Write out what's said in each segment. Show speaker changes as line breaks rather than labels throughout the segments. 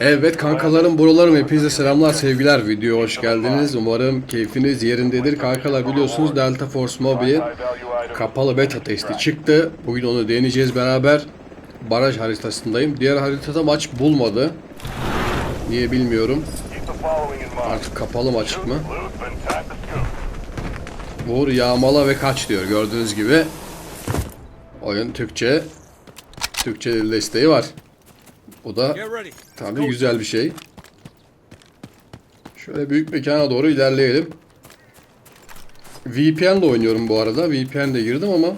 Evet kankalarım buralarım hepinize selamlar sevgiler. Video hoş geldiniz. Umarım keyfiniz yerindedir. Kankalar biliyorsunuz Delta Force Mobile kapalı beta testi çıktı. Bugün onu deneyeceğiz beraber. Baraj haritasındayım. Diğer haritada maç bulmadı. Niye bilmiyorum. Artık kapalı mı açık mı? Vur yağmala ve kaç diyor gördüğünüz gibi. Oyun Türkçe Türkçe desteği var bu da. Tabii güzel bir şey. Şöyle büyük mekana doğru ilerleyelim. VPN de oynuyorum bu arada. VPN de girdim ama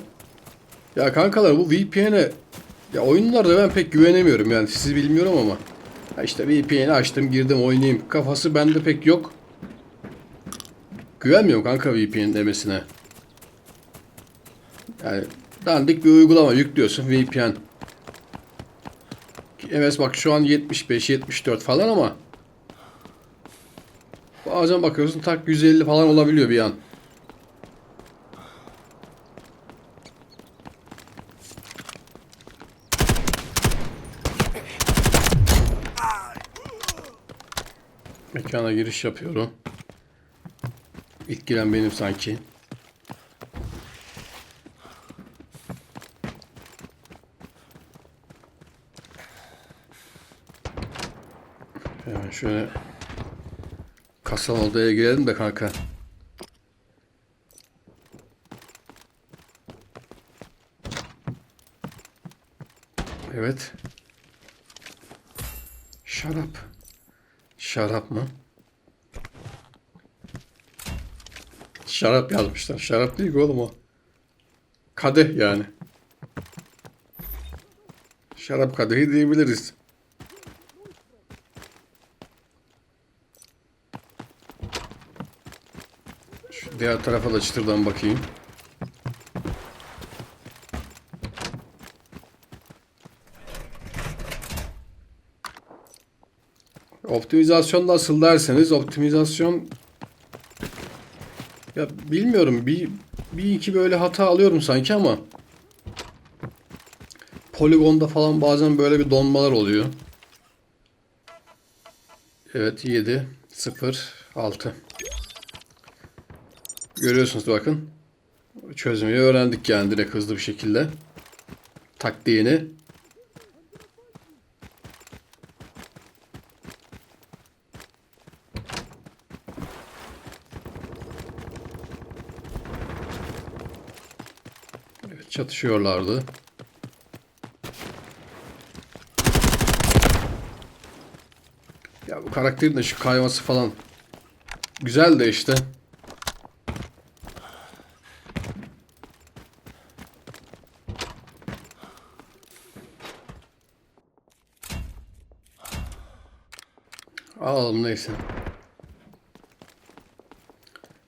ya kankalar bu VPN'e ya oyunlarda ben pek güvenemiyorum yani sizi bilmiyorum ama ya işte VPN'i açtım girdim oynayayım kafası bende pek yok. Güvenmiyorum kanka VPN demesine. Yani dandik bir uygulama yüklüyorsun VPN. Evet bak şu an 75 74 falan ama bazen bakıyorsun tak 150 falan olabiliyor bir an. Mekana giriş yapıyorum. İlk giren benim sanki. Şöyle kasal odaya girelim de kanka. Evet. Şarap. Şarap mı? Şarap yazmışlar. Şarap değil oğlum o. Kadeh yani. Şarap kadehi diyebiliriz. Diğer tarafa da çıtırdan bakayım. Optimizasyon nasıl derseniz optimizasyon ya bilmiyorum bir bir iki böyle hata alıyorum sanki ama poligonda falan bazen böyle bir donmalar oluyor. Evet 7 0 6 Görüyorsunuz bakın. Çözmeyi öğrendik yani direkt hızlı bir şekilde. Taktiğini. Evet çatışıyorlardı. Ya bu karakterin de şu kayması falan güzel de işte. Alalım neyse.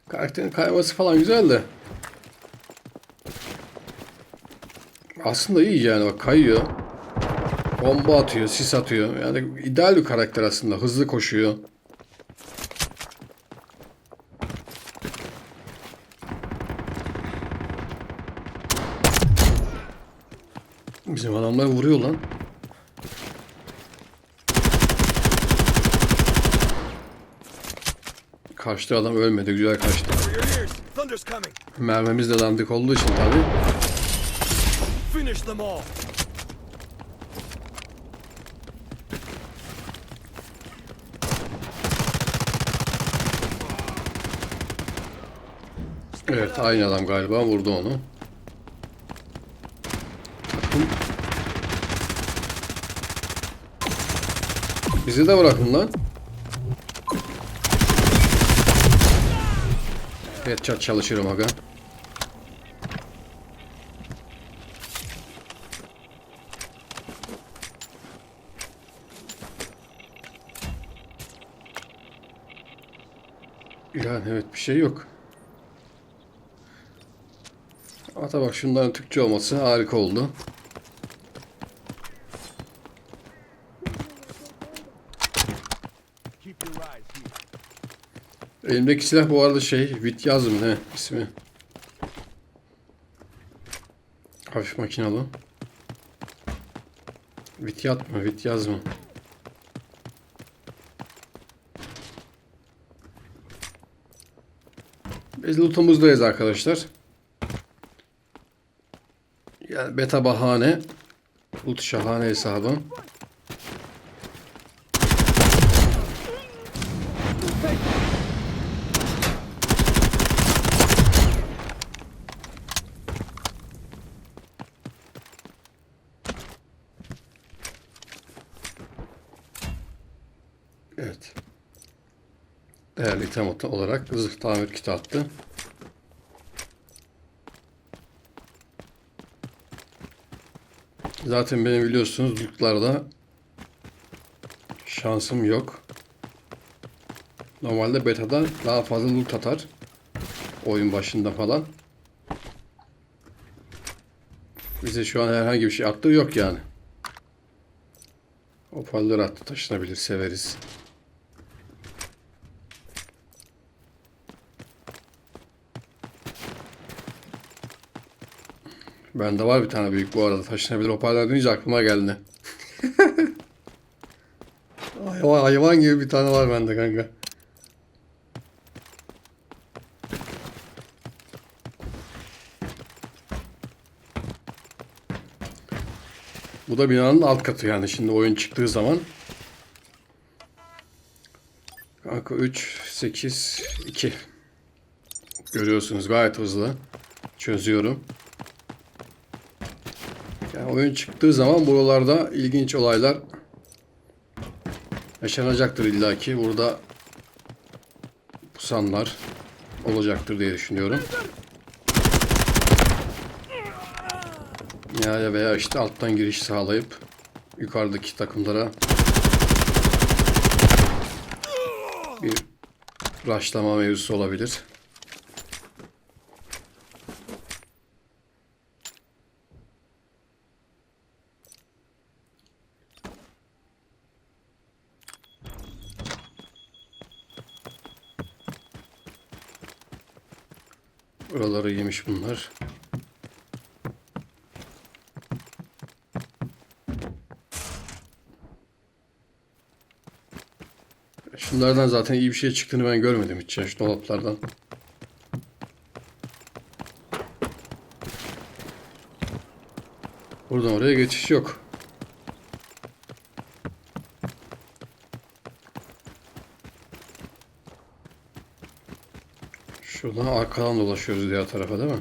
Karakterin kayması falan güzel de. Aslında iyi yani bak kayıyor. Bomba atıyor, sis atıyor. Yani ideal bir karakter aslında. Hızlı koşuyor. Bizim adamlar vuruyor lan. Kaçtı adam ölmedi. Güzel kaçtı. Mermimiz de dandik olduğu için
all.
Evet aynı adam galiba vurdu onu. Bizi de bırakın lan. Çat çalışıyorum aga. Yani evet bir şey yok. Ata bak şunların Türkçe olması harika oldu. Elimdeki silah bu arada şey, Vit yazdım he ismi. Hafif makinalı. Vit yatma, Vit yazma. Biz lootumuzdayız arkadaşlar. Yani beta bahane. Loot şahane hesabım. Evet. Değerli item olarak zırh tamir kiti attı. Zaten benim biliyorsunuz lootlarda şansım yok. Normalde beta'da daha fazla loot atar. Oyun başında falan. Bize şu an herhangi bir şey attığı yok yani. Hoparlör attı taşınabilir severiz. Bende var bir tane büyük bu arada. Taşınabilir hoparlör deyince aklıma geldi. hayvan, hayvan gibi bir tane var bende kanka. Bu da binanın alt katı yani şimdi oyun çıktığı zaman. Kanka 3, 8, 2. Görüyorsunuz gayet hızlı. Çözüyorum. Yani oyun çıktığı zaman buralarda ilginç olaylar yaşanacaktır illaki. Burada pusanlar olacaktır diye düşünüyorum. Ya veya işte alttan giriş sağlayıp yukarıdaki takımlara bir rushlama mevzusu olabilir. Buraları yemiş bunlar. Şunlardan zaten iyi bir şey çıktığını ben görmedim hiç ya şu dolaplardan. Buradan oraya geçiş yok. Şuradan arkadan dolaşıyoruz diğer tarafa değil mi?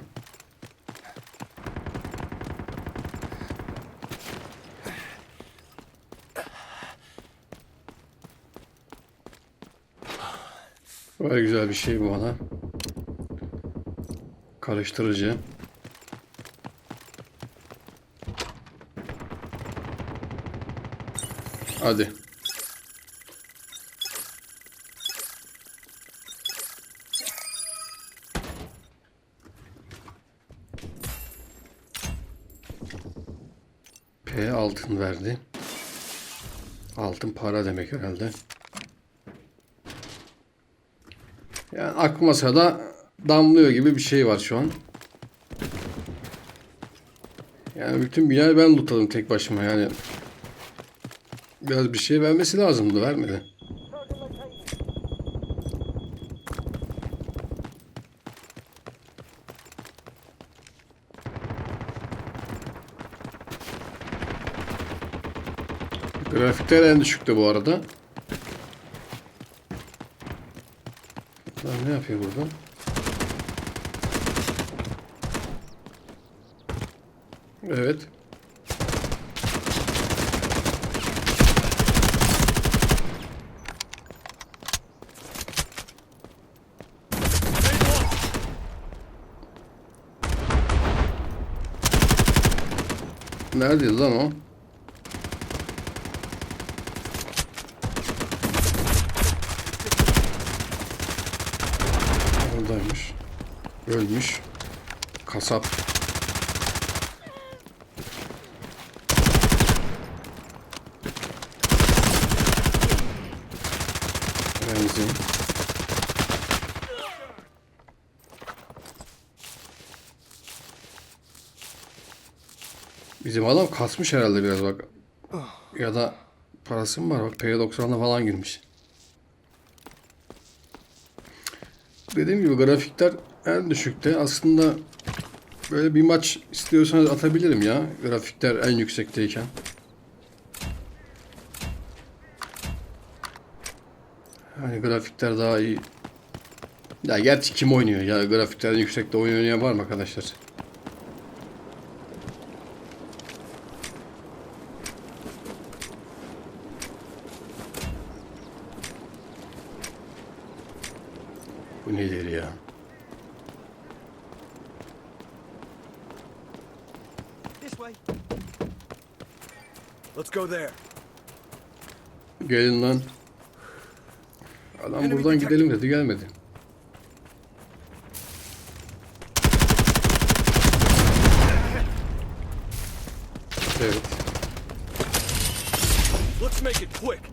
Böyle güzel bir şey bu bana. Karıştırıcı. Hadi. P altın verdi. Altın para demek herhalde. Yani aklıma sırada damlıyor gibi bir şey var şu an. Yani bütün binayı ben lootladım tek başıma yani. Biraz bir şey vermesi lazımdı vermedi. Grafikler en düşükte bu arada. Lan ne yapıyor burada? Evet. Neredeydi lan o? Oradaymış. Ölmüş. Kasap. Benzin. Bizim adam kasmış herhalde biraz bak. Ya da parası mı var? Bak P90'a falan girmiş. Dediğim gibi grafikler en düşükte aslında böyle bir maç istiyorsanız atabilirim ya. Grafikler en yüksekteyken. Hani grafikler daha iyi. Ya gerçi kim oynuyor ya grafikler en yüksekte oynayan var mı arkadaşlar? Nedir ya?
This way. Let's go there.
Gelin lan. Adam buradan gidelim dedi gelmedi. Evet.
Let's make it quick.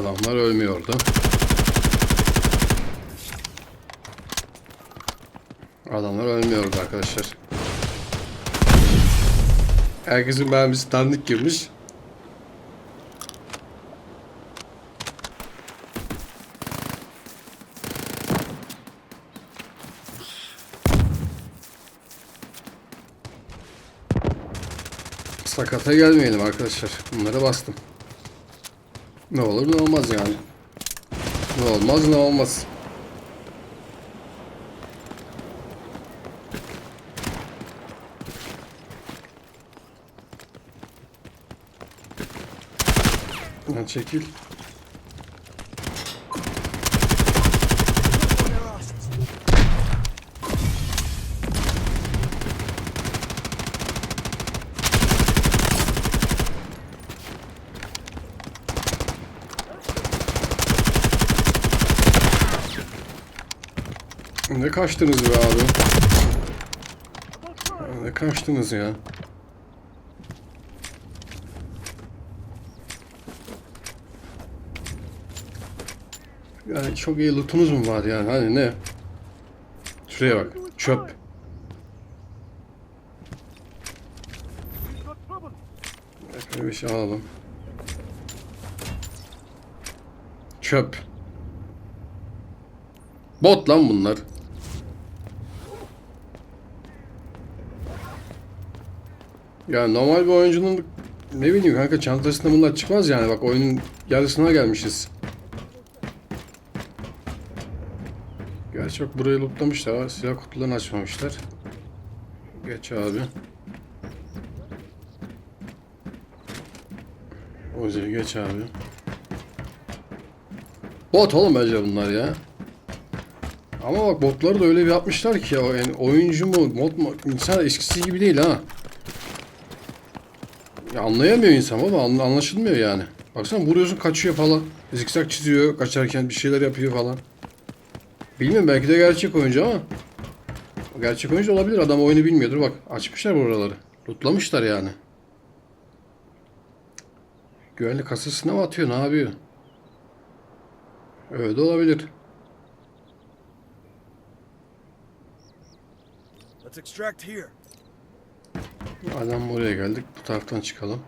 Adamlar ölmüyordu. Adamlar ölmüyordu arkadaşlar. Herkesin mermisi dandik girmiş. Sakata gelmeyelim arkadaşlar. Bunları bastım. Ne olur ne olmaz yani. Ne olmaz ne olmaz. Lan çekil. Ne kaçtınız be abi? Ne kaçtınız ya? Yani çok iyi lootunuz mu var yani? Hani ne? Şuraya bak. Çöp. Şöyle bir şey alalım. Çöp. Bot lan bunlar. Ya normal bir oyuncunun ne bileyim kanka çantasında bunlar çıkmaz yani bak oyunun yarısına gelmişiz. Gerçi bak burayı lootlamışlar ha, silah kutularını açmamışlar. Geç abi. Ozi geç abi. Bot oğlum bence bunlar ya. Ama bak botları da öyle bir yapmışlar ki ya yani oyuncu mu mod mu insan eskisi gibi değil ha. Ya anlayamıyor insan anla- anlaşılmıyor yani. Baksana vuruyorsun kaçıyor falan. Zikzak çiziyor kaçarken bir şeyler yapıyor falan. Bilmiyorum belki de gerçek oyuncu ama. Gerçek oyuncu olabilir adam oyunu bilmiyordur bak açmışlar buraları. Lootlamışlar yani. Güvenlik kasasına mı atıyor ne yapıyor? Öyle de olabilir.
Let's extract here.
Adam buraya geldik. Bu taraftan çıkalım.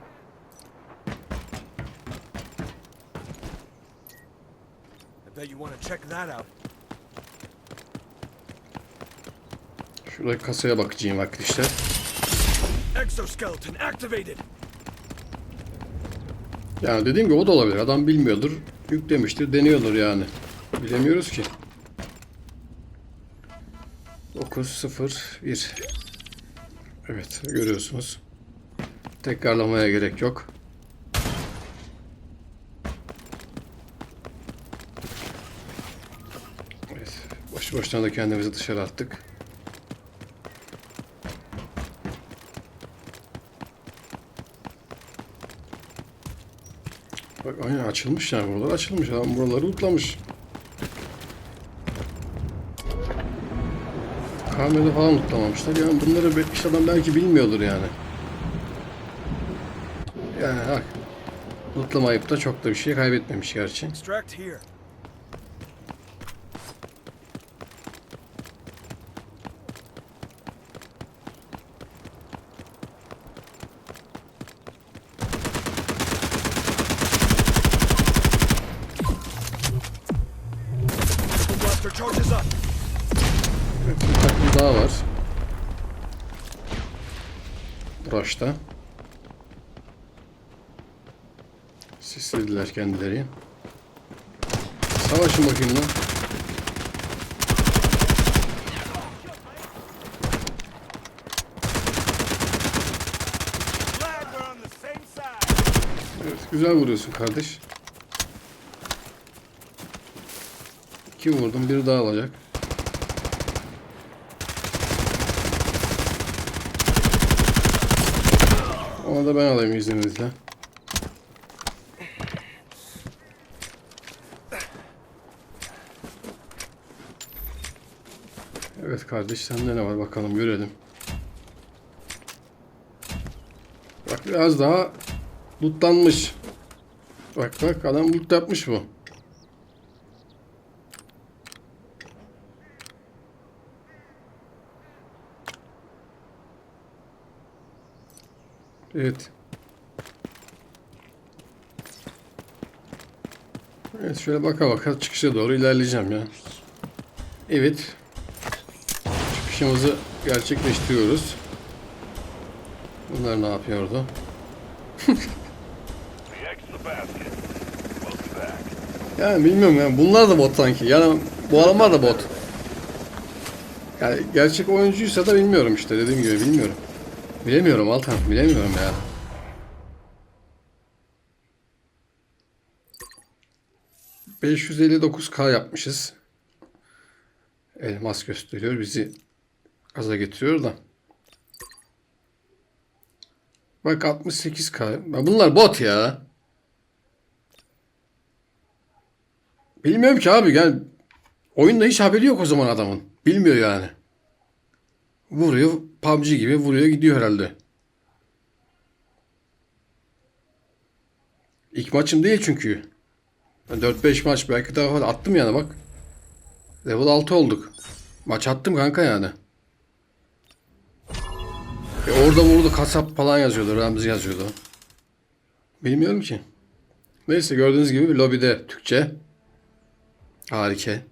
Şuradaki kasaya bakacağım arkadaşlar.
Exoskeleton activated.
Yani dediğim gibi o da olabilir. Adam bilmiyordur. Yüklemiştir. Deniyordur yani. Bilemiyoruz ki. 9 0 1 Evet görüyorsunuz. Tekrarlamaya gerek yok. Evet. Boş boşuna da kendimizi dışarı attık. Bak aynen açılmış yani buralar açılmış. Adam buraları lootlamış. Kamyonu falan lootamamışlar. Yani bunları be- iş adam belki bilmiyordur yani. Yani bak. Lootlamayıp da çok da bir şey kaybetmemiş gerçi.
Extract here. Missile blaster charges up.
Evet, bir takım daha var. Rush'ta. Kendileri. Savaşın bakayım lan. Evet, güzel vuruyorsun kardeş. İki vurdum, biri daha alacak. Onu da ben alayım izninizle. Evet kardeş sende ne var bakalım görelim. Bak biraz daha lootlanmış. Bak bak adam loot yapmış bu. Evet. Evet şöyle baka baka çıkışa doğru ilerleyeceğim ya. Evet. Çıkışımızı gerçekleştiriyoruz. Bunlar ne yapıyordu? Yani bilmiyorum yani bunlar da bot sanki. Yani bu adamlar da bot. Yani gerçek oyuncuysa da bilmiyorum işte dediğim gibi bilmiyorum. Bilemiyorum Altan bilemiyorum ya. ...559k yapmışız. Elmas gösteriyor. Bizi gaza getiriyor da. Bak 68k. Ya Bunlar bot ya. Bilmiyorum ki abi yani oyunda hiç haberi yok o zaman adamın. Bilmiyor yani. Vuruyor PUBG gibi vuruyor gidiyor herhalde. İlk maçım değil çünkü. Ben 4-5 maç belki daha attım yani bak. Level 6 olduk. Maç attım kanka yani. E orada vurdu kasap falan yazıyordu. Ramzi yazıyordu. Bilmiyorum ki. Neyse gördüğünüz gibi lobide Türkçe. Harika.